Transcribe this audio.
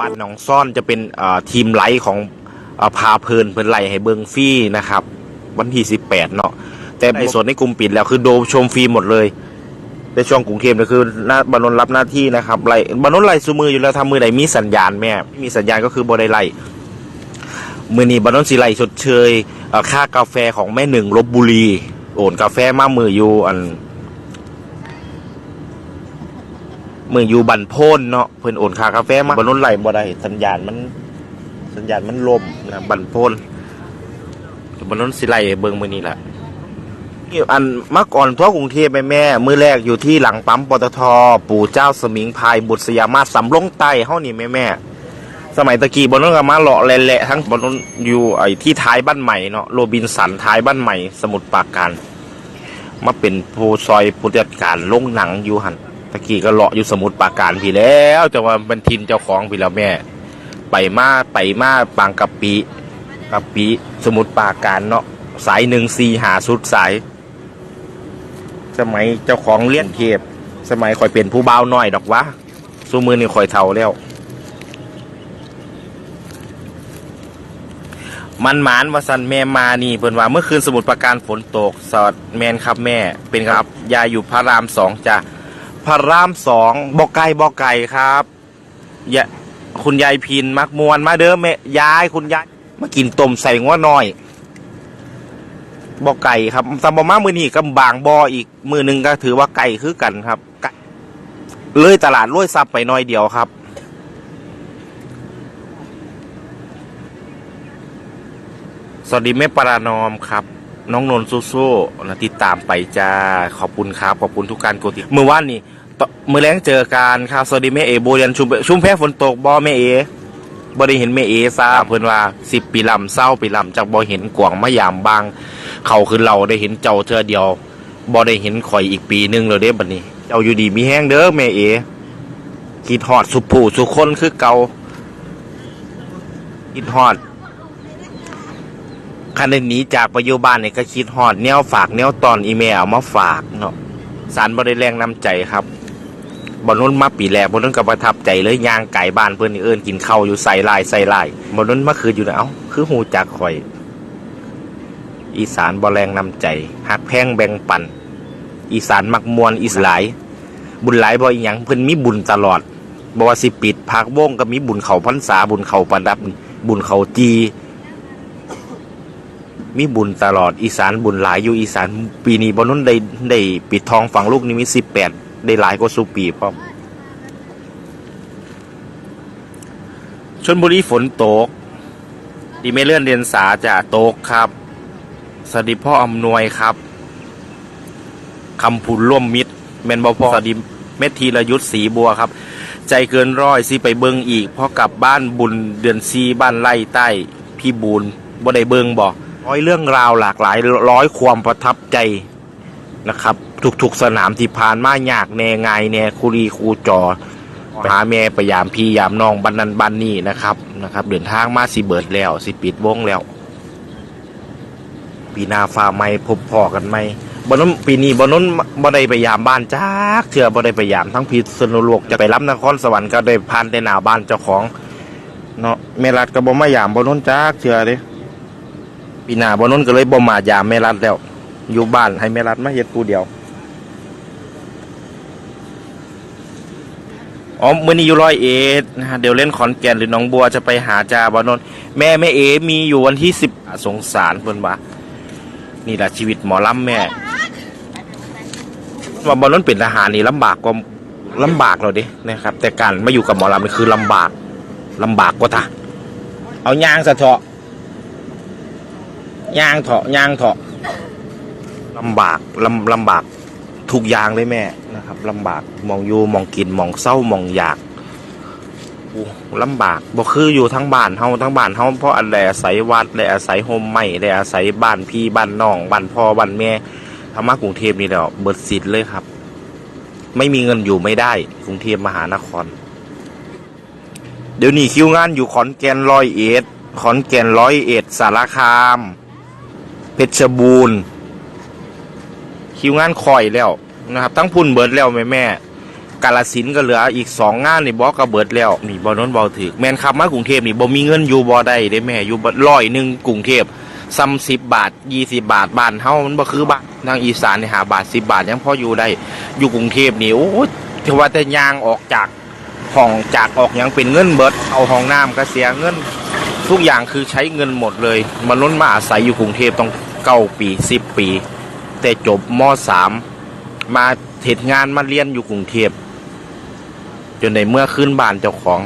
บ้านหนองซ่อนจะเป็นทีมไลท์ของอพาเพลินเพิ่นไลให้เบิงฟรีนะครับ วันที่สิบแปดเนาะแต่ในส่วนในกลุ่มปิดแล้วคือโดมชมฟรีหมดเลยในช่วงกรุงเทพเนี่ยคือหน้าบรรนรับหน้าที่นะครับไล่บรรนไล่ซูมืออยู่แล้วทำมือไหนมีสัญญาณแม่ไม่มีสัญญาณก็คือบ่ไดไล่มือนี้บรรนสิไล่ชดเชยค่ากาแฟของแม่หนึ่งลบบุรี โอนกาแฟมามืออยู่อัน มืออยู่บันโพนเนาะเพิ่นโอนค่ากาแฟมาบรรนไหลบ่ได้สัญญาณมัน สัญญาณมันล่มนะบันโพนบรรนสิไลเบิ่งมื้อนี้แหละนี่อันเมื่อก่อนทั่วกรุงเทพแม่แม่มื้อแรกอยู่ที่หลังปั๊มปตทปู่เจ้าสมิงพรายบุตรสยามาสสำลงใต้เฮานี่แม่แม่สมัยตะกี้บนนั้นก็มาเลาะแหละๆทั้งบนนั้นอยู่ไอ้ที่ท้ายบ้านใหม่เนาะโรบินสันท้ายบ้านใหม่ สมุทรปราการมาเป็นผู้ซอยผู้จัดการลงหนังอยู่หัน ตะกี้ก็เลาะอยู่สมุทรปราการพี่แล้ว แต่ว่าเป็นทินเจ้าของพี่แล้วแม่ ไปมาไปมาบางกะปิกะปิสมุทรปราการเนาะสายหนึ่งสี่หาสุดสาย สมัยเจ้าของเลี้ยนเทพสมัยคอยเป็นผู้บ่าวน้อยดอกวะสู้มือนี่คอยเท่าแล้ว มันหมานวาสันแม่มานี่เพิ่นว่าเมื่อคืนสมุทรปราการฝนตก สอดแมนครับแม่เป็นครับ ยายอยู่พระรามสองจ้ะ พระรามสองบอกไก่บอกไก่ครับยะคุณยายพินมักมวนมาเด้อแม่ยายคุณยายมากินต้มใส่ง้อน้อยบอกไก่ครับตำบมามือนี่กับบางบออีกมือหนึ่งก็ถือว่าไก่คือกันครับไก่เลยตลาดรวยซับไปหน้อยเดียวครับ สวัสดีแม่ปรานอมครับ น้องนนท์สู้ๆนะติดตามไปจ้า ขอบคุณครับ ขอบคุณทุกการกดติดเมื่อวานนี่ตมื่อแรงเจอกันครับสวัสดีแม่เอโบเรียนชุมชุมแพ้ฝนตกบอแม่เอบอได้เห็นแม่เอซาเพิ่นว่าสิบปีลำเศร้าปีลำจากบอเห็นกวางมะยามบาง เขาคือเราได้เห็นเจ้าเธอเดียวบอได้เห็นข่อยอีกปีหนึงแล้วเด้บัดนี้ เจ้าอยู่ดีมีแห้งเด้อแม่เอคิดฮอดสุผู้สุคนคือเก่าคิดฮอด คันได้หนีจากปัจจุบันเนี่ยก็คิดฮอดแนวฝากแนวตอนอีเมลมาฝากเนาะสารบริแรงน้ำใจครับบอลนุ่นมาปีแรกบอลนุ่นก็ประทับใจเลยยางไก่บ้านเพื่อนเอิญกินข้าวอยู่ใส่ลายใส่ลายบอลนุ่นมาคืนอยู่นะเอ้าคือหูจักข่อย อีสานบอแรงน้ำใจหักแพงแบ่งปัน อีสานมักมวนอีสหลาย บุญหลายบ่อีหยังเพิ่อนมีบุญตลอดบ่ว่าสิปิดพักวงก็มีบุญเขาพรรษาบุญเขาประดับบุญเขาจี มีบุญตลอดอีสานบุญหลายอยู่อีสานปีนี้บนนั้นได้ได้ปิดทองฝั่งลูกนิมิตสิบแปดได้หลายกว่าสุปีพร้อมชนบุรีฝนตกดีไม่เลื่อนเรียนสาจะตกครับ สวัสดีพ่ออำนวยครับคำพูนร่วมมิตรแมนบอพอสวัสดีเมธีรยุทธศรีบัวครับ ใจเกินร้อยสิไปเบิงอีกพราะกลับบ้านบุญเดือนซีบ้านไร่ใต้ พี่บูนบ่ได้เบิงบ่ ร้อยเรื่องราวหลากหลายร้อยความประทับใจนะครับทุกๆสนามที่ผ่านมาอยากแน่ไงแน่คุรีคูจอหาแม่ไปยามพี่ยามน้องบันนันบันนี่นะครับนะครับเดินทางมาสิเบิดแล้วสิปิดวงแล้ว ปีนาฟ้าไม่พบพอกันไหมบนนปีนี้บนนั้นบ่ได้ไปยามบ้านจ้าเถื่อบ่ได้ไปยามทั้งพิษณุโลกจะไปรับนครสวรรค์ก็ได้ผ่านแต่หน้าบ้านเจ้าของเนาะแม่รัดก็บ่มายามบนนจ้าเถื่อเด้ ปีหน้าบนนั้นก็เลยบ่มายามแม่รัดแล้ว อยู่บ้านให้แม่รัดมาเฮ็ดผู้เดียวอ๋อมือนี้อยู่ร้อยเอ็ดนะฮะเดี๋ยวเล่นขอนแก่นหรือหนองบัวจะไปหาจาบอนน์แม่แม่เอมีอยู่วันที่สิบสงสารเพิ่นว่านี่แหละชีวิตหมอลำแม่ว่าบอลนั้นเป็นทหารนี่ลำบากกว่าลำบากเราดินะครับ แต่การมาอยู่กับหมอลำนี่คือลำบากลำบากกว่าท่าเอายางสะเถาะ ยางเถาะยางเถาะลำบากลำลำบากทุกอย่างเลยแม่นะครับลำบากมองอยู่มองกินมองเศร้ามองอยากลำบากบ่คืออยู่ทั้งบ้านเฮาทั้งบ้านเฮาเพราะอันแลอาศัยวัดแลอาศัยโฮมไม่แลอาศัยบ้านพี่บ้านน้องบ้านพ่อบ้านแม่ธรรมะกรุงเทพนี่แหละเบิดสิทธิ์เลยครับ ไม่มีเงินอยู่ไม่ได้กรุงเทพมหานคร เดี๋ยวนี้คิวงานอยู่ขอนแก่นร้อยเอ็ดขอนแก่นร้อยเอ็ดสารคาม เพชรบูรณ์คิวงานคอยแล้วนะครับ ทั้งพุ่นเบิดแล้วแม่แม่กาลสินก็เหลืออีกสองงานนี่บอกก็เบิดแล้วนี่บ่นนเบาถือแมนขับมากรุงเทพนี่บ่มีเงินอยู่บ่ได้เด้แม่อยู่บ่ร้อยหนึ่งกรุงเทพซ้ำสิบบาทยี่สิบาทบ้านเฮามันบ่คือบ้านทางอีสานนี่หาบาทสิบบาทยังพออยู่ได้อยู่กรุงเทพนี่โอ้ถือว่าแต่ยางออกจากห้องจากออกยังเป็นเงินเบิดเอาห้องน้ำก็เสียเงิน ทุกอย่างคือใช้เงินหมดเลยมนุษย์มาอาศัยอยู่กรุงเทพต้อง เก้าปีสิบปี แต่จบมสามมาเทศงานมาเรียนอยู่กรุงเทพจนในเมื่อขึ้นบ้านเจ้าของ